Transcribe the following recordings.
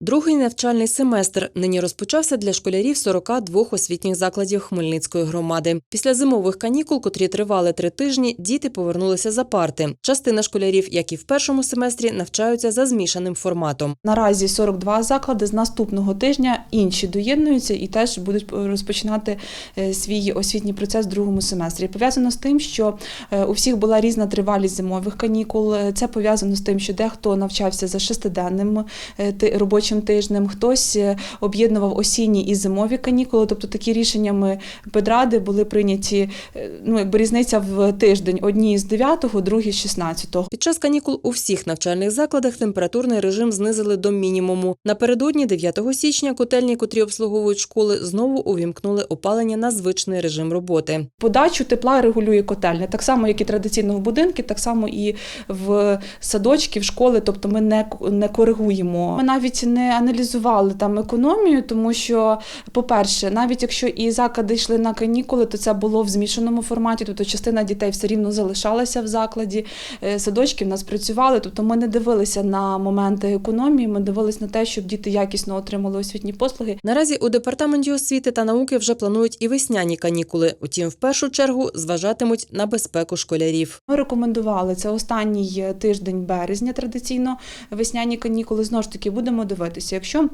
Другий навчальний семестр нині розпочався для школярів 42 освітніх закладів Хмельницької громади. Після зимових канікул, котрі тривали три тижні, діти повернулися за парти. Частина школярів, як і в першому семестрі, навчаються за змішаним форматом. Наразі 42 заклади з наступного тижня інші доєднуються і теж будуть розпочинати е, свій освітній процес в другому семестрі. Пов'язано з тим, що е, у всіх була різна тривалість зимових канікул. Е, Це пов'язано з тим, що дехто навчався за шестиденним е, ти- робочим тижнем, хтось е, об'єднував осінні і зимові канікули. Тобто такі рішеннями педради були прийняті. е, Ну якби різниця в тиждень: одні з 9, другі з 16. Під час канікул у всіх навчальних закладах температурний режим знизили до мінімуму. Напередодні 9 січня котельні, котрі обслуговують школи, знову увімкнули опалення на звичний режим роботи. Подачу тепла регулює котельня, так само, як і традиційно в будинки, так само і в садочки, в школи. Тобто ми не, не коригуємо. Ми навіть не аналізували там економію, тому що, по-перше, навіть якщо і заклади йшли на канікули, то це було в змішаному форматі. Тобто частина дітей все рівно залишалася в закладі, е, садочки в нас працювали. Тобто ми не дивилися на моменти економії, ми дивилися на те, щоб діти якісно отримали освітні послуги. Наразі у департаменті освіти та науки вже планують і весняні канікули. Утім, в першу чергу зважатимуть на безпеку школярів. Ми рекомендували це останній тиждень березня, традиційно весняні канікули. Знову ж таки, будемо дивитися. Якщо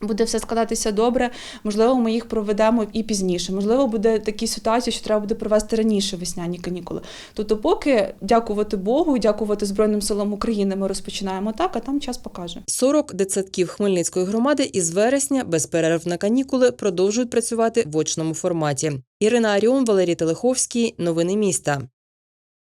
буде все складатися добре, можливо, ми їх проведемо і пізніше. Можливо, буде такі ситуації, що треба буде провести раніше весняні канікули. Тобто, поки дякувати Богу, дякувати Збройним силам України, ми розпочинаємо так, а там час покаже. 40 дитсадків Хмельницької громади із вересня без перерв на канікули продовжують працювати в очному форматі. Ірина Аріон, Валерій Телеховський. Новини міста.